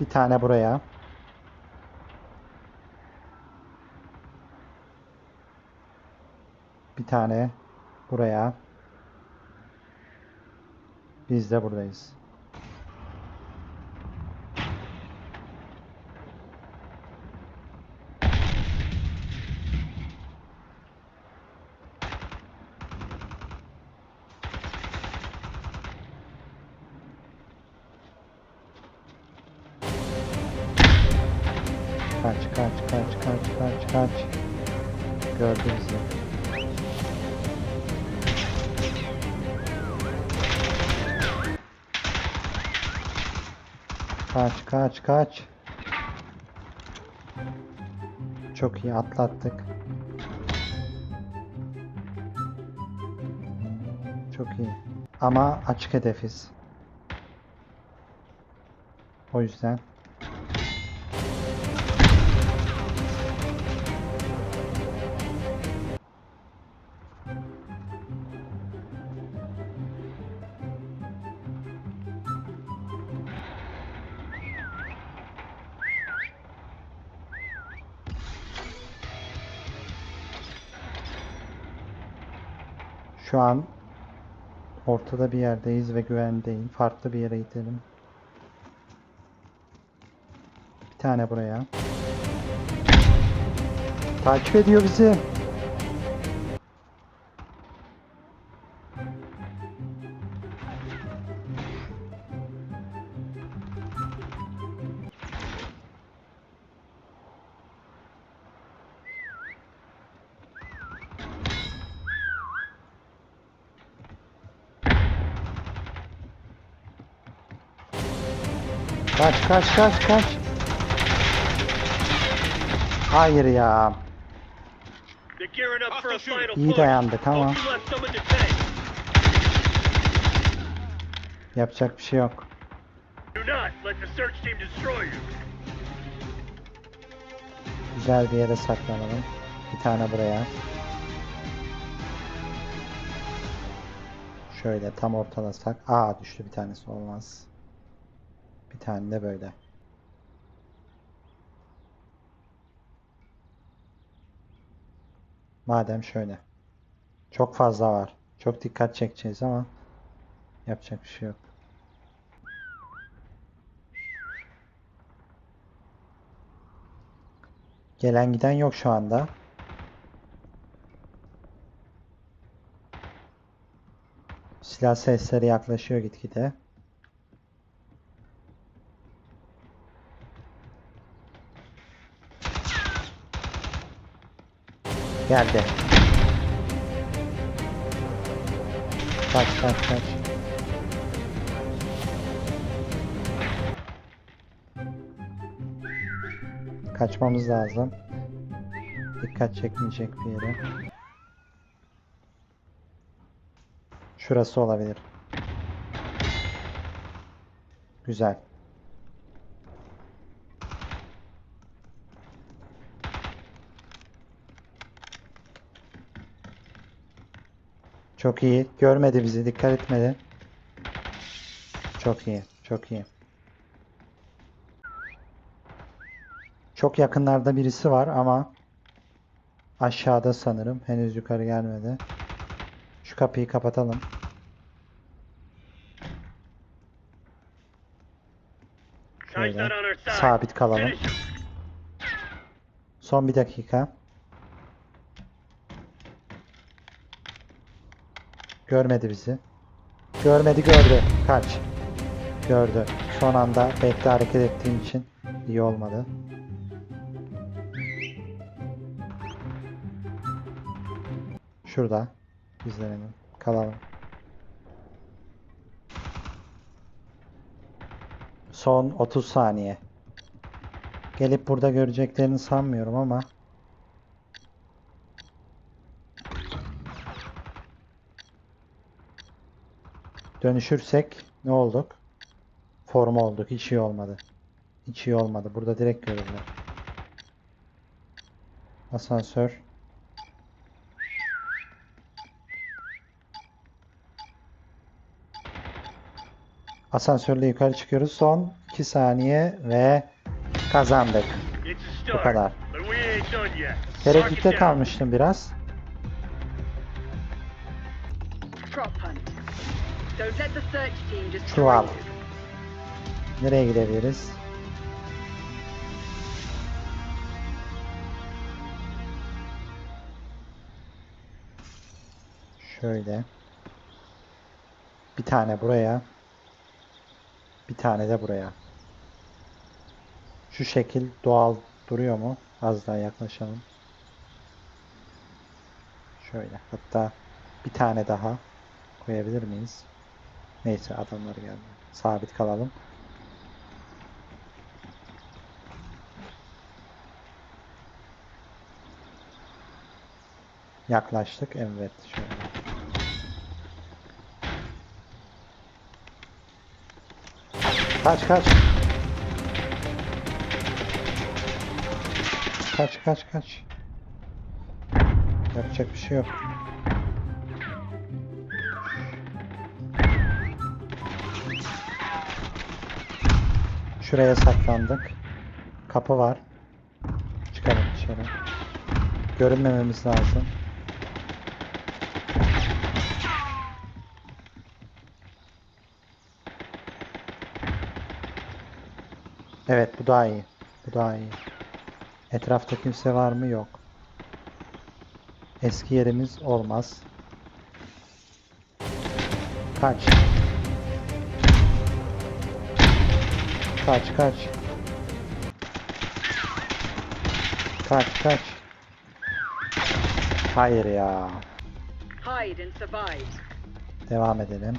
Bir tane buraya. Bir tane buraya. Biz de buradayız. Kaç kaç kaç kaç kaç kaç. Gördü bizi. Kaç kaç kaç. Çok iyi atlattık. Çok iyi. Ama açık hedefiz. O yüzden Şu an ortada bir yerdeyiz ve güvendeyim. Farklı bir yere gidelim. Bir tane buraya. Takip ediyor bizi. Kaç kaç kaç kaç. Hayır ya. İyi to take. yapacak bir şey yok. Güzel bir yere saklanalım. Bir tane buraya. Şöyle tam ortalasak. Aa düştü bir tanesi olmaz. Bir tane de böyle. Madem şöyle. Çok fazla var. Çok dikkat çekeceğiz ama yapacak bir şey yok. Gelen giden yok şu anda. Silah sesleri yaklaşıyor gitgide. Geldi. Kaç kaç kaç. Kaçmamız lazım. Dikkat çekmeyecek bir yere. Şurası olabilir. Güzel. Çok iyi. Görmedi bizi. Dikkat etmedi. Çok iyi. Çok iyi. Çok yakınlarda birisi var ama aşağıda sanırım. Henüz yukarı gelmedi. Şu kapıyı kapatalım. Şöyle sabit kalalım. Son bir dakika. Görmedi bizi. Görmedi gördü. Kaç. Gördü. Son anda bekle hareket ettiğim için iyi olmadı. Şurada. Bizlerelim. Kalalım. Son 30 saniye. Gelip burada göreceklerini sanmıyorum ama dönüşürsek ne olduk? Forma olduk. Hiç iyi olmadı. Hiç iyi olmadı. Burada direkt görürler. Asansör. Asansörle yukarı çıkıyoruz. Son 2 saniye ve kazandık. Bu kadar. Tereddütte kalmıştım biraz. Çuval. Nereye gidebiliriz? Şöyle. Bir tane buraya. Bir tane de buraya. Şu şekil doğal duruyor mu? Az daha yaklaşalım. Şöyle. Hatta bir tane daha koyabilir miyiz? Neyse adamlar geldi. Sabit kalalım. Yaklaştık. Evet. Şöyle. Kaç kaç. Kaç kaç kaç. Yapacak bir şey yok. Şuraya saklandık. Kapı var. Çıkalım dışarı. Görünmememiz lazım. Evet bu daha iyi. Bu daha iyi. Etrafta kimse var mı? Yok. Eski yerimiz olmaz. Kaç. Kaç kaç. Kaç kaç. Hayır ya. Hide and survive. Devam edelim.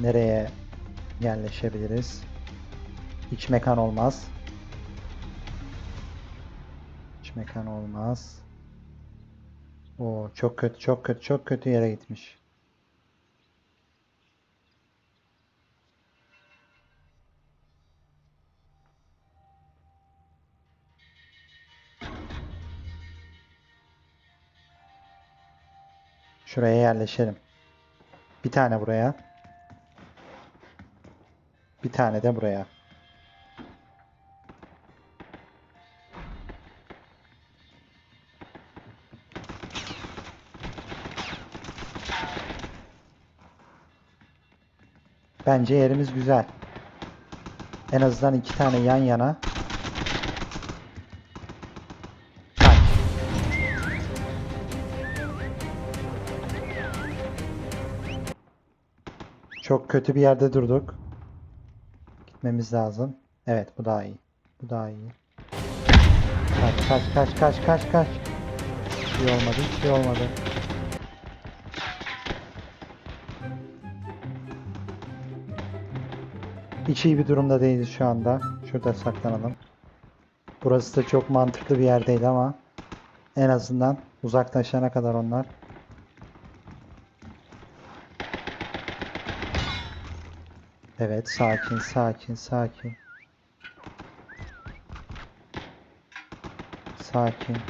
Nereye yerleşebiliriz? İç mekan olmaz. İç mekan olmaz. Oo çok kötü, çok kötü, çok kötü yere gitmiş. Şuraya yerleşelim. Bir tane buraya. Bir tane de buraya. Bence yerimiz güzel. En azından iki tane yan yana. Kötü bir yerde durduk. Gitmemiz lazım. Evet bu daha iyi. Bu daha iyi. Kaç kaç kaç kaç kaç kaç. Hiç şey olmadı hiç şey olmadı. Hiç iyi bir durumda değiliz şu anda. Şurada saklanalım. Burası da çok mantıklı bir yer değil ama en azından uzaklaşana kadar onlar Evet, sakin, sakin, sakin. Sakin.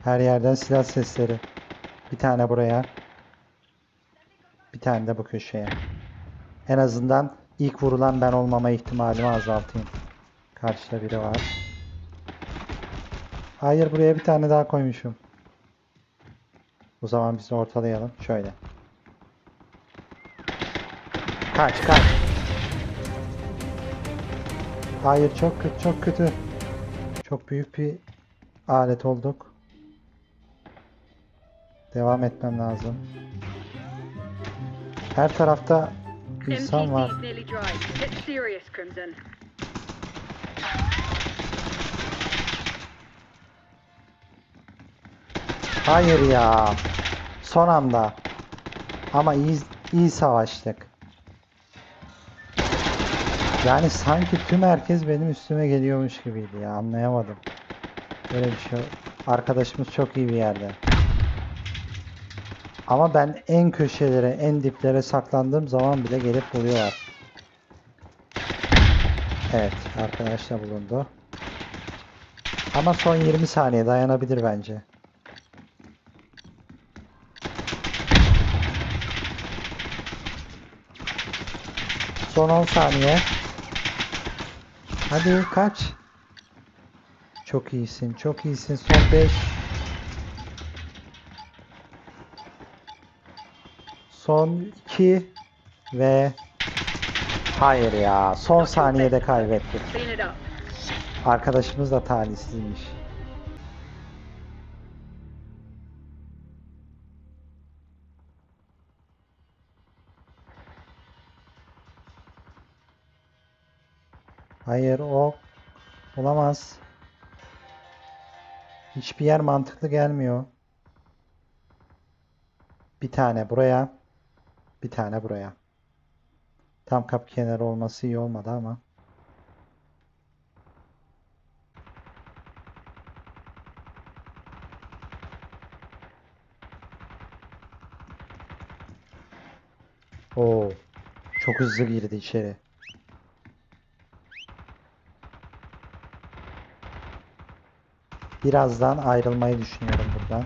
Her yerden silah sesleri. Bir tane buraya. Bir tane de bu köşeye. En azından ilk vurulan ben olmama ihtimalimi azaltayım. Karşıda biri var. Hayır buraya bir tane daha koymuşum. O zaman biz ortalayalım. Şöyle. Kaç kaç. Hayır çok kötü çok kötü. Çok büyük bir alet olduk. Devam etmem lazım. Her tarafta insan var. Hayır ya. Son anda. Ama iyi iyi savaştık. Yani sanki tüm herkes benim üstüme geliyormuş gibiydi ya. Anlayamadım. Böyle bir şey. Arkadaşımız çok iyi bir yerde. Ama ben en köşelere, en diplere saklandığım zaman bile gelip buluyorlar. Evet, arkadaş da bulundu. Ama son 20 saniye dayanabilir bence. Son 10 saniye. Hadi kaç. Çok iyisin, çok iyisin. Son 5. Son 2 ve hayır ya. Son saniyede kaybettik. Arkadaşımız da talihsizmiş. Hayır o olamaz. Hiçbir yer mantıklı gelmiyor. Bir tane buraya. Bir tane buraya. Tam kapı kenarı olması iyi olmadı ama. Oo. Çok hızlı girdi içeri. Birazdan ayrılmayı düşünüyorum buradan.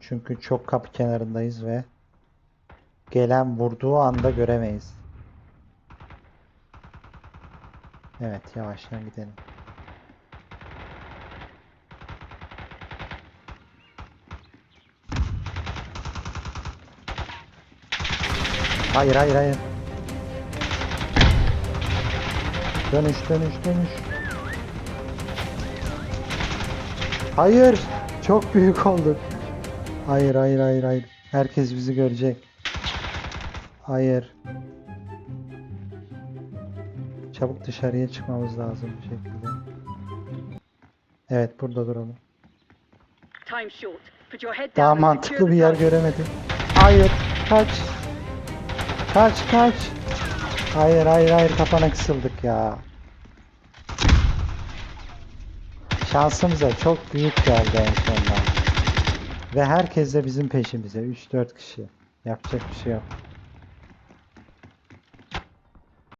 Çünkü çok kapı kenarındayız ve gelen vurduğu anda göremeyiz. Evet, yavaştan gidelim. Hayır, hayır, hayır. Dönüş, dönüş, dönüş. Hayır. Çok büyük olduk. Hayır, hayır, hayır, hayır. Herkes bizi görecek. Hayır. Çabuk dışarıya çıkmamız lazım bir şekilde. Evet, burada duralım. Daha mantıklı bir yer göremedim. Hayır, kaç. Kaç, kaç. Hayır, hayır, hayır. Kafana kısıldık ya. Şansımıza çok büyük geldi en sonunda. Ve herkes de bizim peşimize. 3-4 kişi. Yapacak bir şey yok.